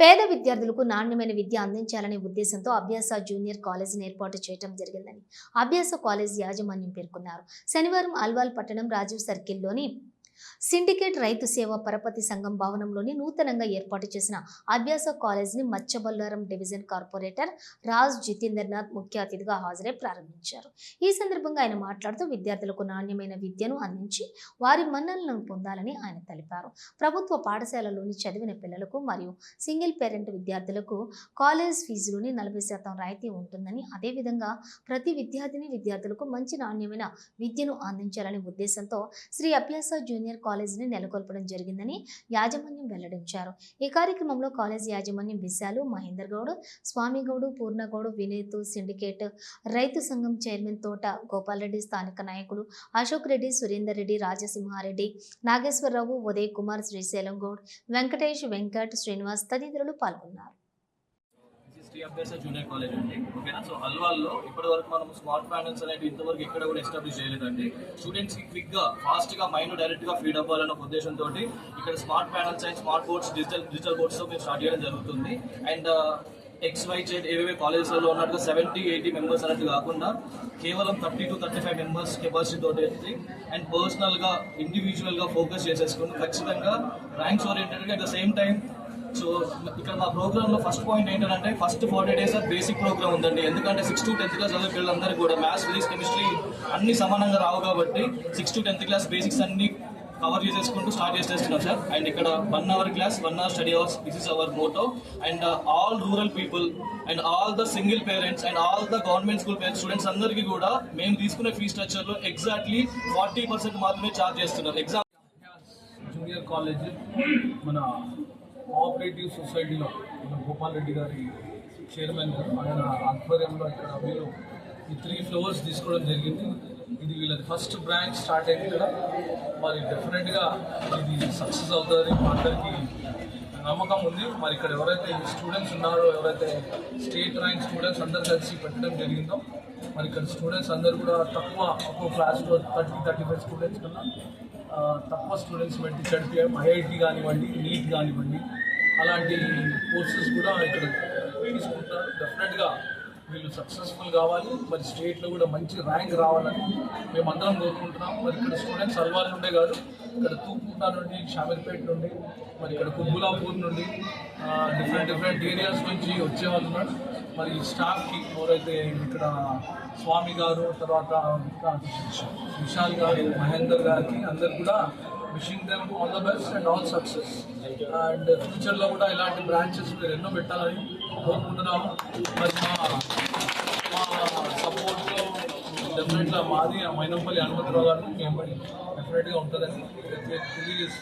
పేద విద్యార్థులకు నాణ్యమైన విద్య అందించాలనే ఉద్దేశంతో అభ్యాస జూనియర్ కాలేజీని ఏర్పాటు చేయడం జరిగిందని అభ్యాస కాలేజ్ యాజమాన్యం పేర్కొన్నారు. శనివారం అల్వాల్ పట్టణం రాజీవ్ సర్కిల్లోని సిండికేట్ రైతు సేవ పరపతి సంఘం భవనంలోని నూతనంగా ఏర్పాటు చేసిన అభ్యాస కాలేజీని మచ్చబల్లారం డివిజన్ కార్పొరేటర్ రాజ్ జితేంద్రనాథ్ ముఖ్య అతిథిగా హాజరై ప్రారంభించారు. ఈ సందర్భంగా ఆయన మాట్లాడుతూ విద్యార్థులకు నాణ్యమైన విద్యను అందించి వారి మన్ననలను పొందాలని ఆయన తెలిపారు. ప్రభుత్వ పాఠశాలలోని చదివిన పిల్లలకు మరియు సింగిల్ పేరెంట్ విద్యార్థులకు కాలేజ్ ఫీజులోని నలభై శాతం రాయితీ ఉంటుందని అదేవిధంగా ప్రతి విద్యార్థిని విద్యార్థులకు మంచి నాణ్యమైన విద్యను అందించాలనే ఉద్దేశంతో శ్రీ అభ్యాస జూనియర్ కాలేజీని నెలకొల్పడం జరిగిందని యాజమాన్యం వెల్లడించారు. ఈ కార్యక్రమంలో కాలేజ్ యాజమాన్యం విశాలు మహేందర్ గౌడ్ స్వామి గౌడు పూర్ణగౌడ్ వినీత్ సిండికేట్ రైతు సంఘం చైర్మన్ తోట గోపాలరెడ్డి స్థానిక నాయకులు అశోక్ రెడ్డి సురేందర్ రెడ్డి రాజసింహారెడ్డి నాగేశ్వరరావు ఉదయ్ కుమార్ శ్రీశైలం గౌడ్ వెంకటేష్ వెంకట్ శ్రీనివాస్ తదితరులు పాల్గొన్నారు. శ్రీ అభ్యాస జూనియర్ కాలేజ్ అండి. ఓకేనా? సో అల్వాల్లో ఇప్పటి వరకు మనం స్మార్ట్ ప్యానల్స్ అనేవి ఇంతవరకు ఎక్కడ కూడా ఎస్టాబ్లిష్ చేయలేదండి. స్టూడెంట్స్కి క్విక్గా ఫాస్ట్గా మైండ్ డైరెక్ట్గా ఫీడ్ అవ్వాలన్న ఉద్దేశంతో ఇక్కడ smart panels and smart boards digital digital బోర్డ్స్తో మేము స్టార్ట్ చేయడం జరుగుతుంది. అండ్ ఎక్స్ వై జెడ్ ఏవేవే కాలేజెస్లో ఉన్నట్టుగా సెవెంటీ ఎయిటీ మెంబర్స్ అన్నట్టు కాకుండా కేవలం thirty to thirty five members capacity తోటి అండ్ పర్సనల్గా ఇండివిజువల్గా ఫోకస్ చేసేసుకుని ఖచ్చితంగా ranks ఓరియంటెడ్గా at the same time so ఇక్కడ మా ప్రోగ్రామ్లో ఫస్ట్ పాయింట్ ఏంటంటే first forty days of basic programme ఉందండి. ఎందుకంటే సిక్స్ టు టెన్త్ క్లాస్ చదివే పిల్లలందరికీ కూడా మ్యాథ్స్ ఫిజిక్స్ కెమిస్ట్రీ అన్ని సమానంగా రావు కాబట్టి six to tenth class basics అన్ని కవర్ చేసేసుకుంటూ స్టార్ట్ చేసేస్తున్నాం సార్. అండ్ ఇక్కడ one hour class one hour study hours this is our motto and all rural people and all the single parents and all the government school parents students అందరికీ కూడా మేము తీసుకునే fee స్ట్రక్చర్లో exactly forty percent మాత్రమే charge చేస్తున్నారు. Exam junior college మన cooperative సొసైటీలో గోపాల్ రెడ్డి గారి చైర్మన్ గారు ఆయన ఆధ్వర్యంలో ఇక్కడ మీరు ఈ త్రీ ఫ్లోర్స్ తీసుకోవడం జరిగింది. ఇది వీళ్ళది ఫస్ట్ బ్రాంచ్ స్టార్ట్ అయింది ఇక్కడ. మరి డెఫినెట్గా ఇది సక్సెస్ అవుతుందని మా అందరికీ నమ్మకం ఉంది. మరి ఇక్కడ ఎవరైతే స్టూడెంట్స్ ఉన్నారో ఎవరైతే స్టేట్ ర్యాంక్ స్టూడెంట్స్ అందరు కలిసి పెట్టడం జరిగిందో మరి ఇక్కడ స్టూడెంట్స్ అందరు కూడా తక్కువ ఒక్కో క్లాస్లో థర్టీ థర్టీ ఫైవ్ స్టూడెంట్స్ కన్నా తక్కువ స్టూడెంట్స్ పెట్టి చడిపోయాం ఐఐటి కానివ్వండి నీట్ కానివ్వండి అలాంటి కోర్సెస్ కూడా ఇక్కడ తీసుకుంటారు డెఫినెట్గా వీళ్ళు సక్సెస్ఫుల్ కావాలి. మరి స్టేట్లో కూడా మంచి ర్యాంక్ రావాలని మేము అందరం కోరుకుంటున్నాం. మరి ఇక్కడ స్టూడెంట్స్ అల్వాల్ నుండే కాదు ఇక్కడ తూపుకుంట నుండి షామీర్పేట నుండి మరి ఇక్కడ కుబ్బులాపూర్ నుండి డిఫరెంట్ డిఫరెంట్ ఏరియాస్ నుంచి వచ్చేవాళ్ళు ఉన్నారు. మరి ఈ స్టాఫ్కి ఎవరైతే ఇక్కడ స్వామి గారు తర్వాత విశాల్ గారు మహేందర్ గారికి అందరు కూడా wishing them all the best and all success and ఫ్యూచర్లో కూడా ఇలాంటి బ్రాంచెస్ మీరు ఎన్నో పెట్టాలని కోరుకుంటున్నాము. మరి మా మా సపోర్ట్లో డెఫినెట్గా మాది ఆ మైనంపల్లి హనుమంతరావు గారు మేము డెఫినెట్గా ఉంటుందని తెలియజేసి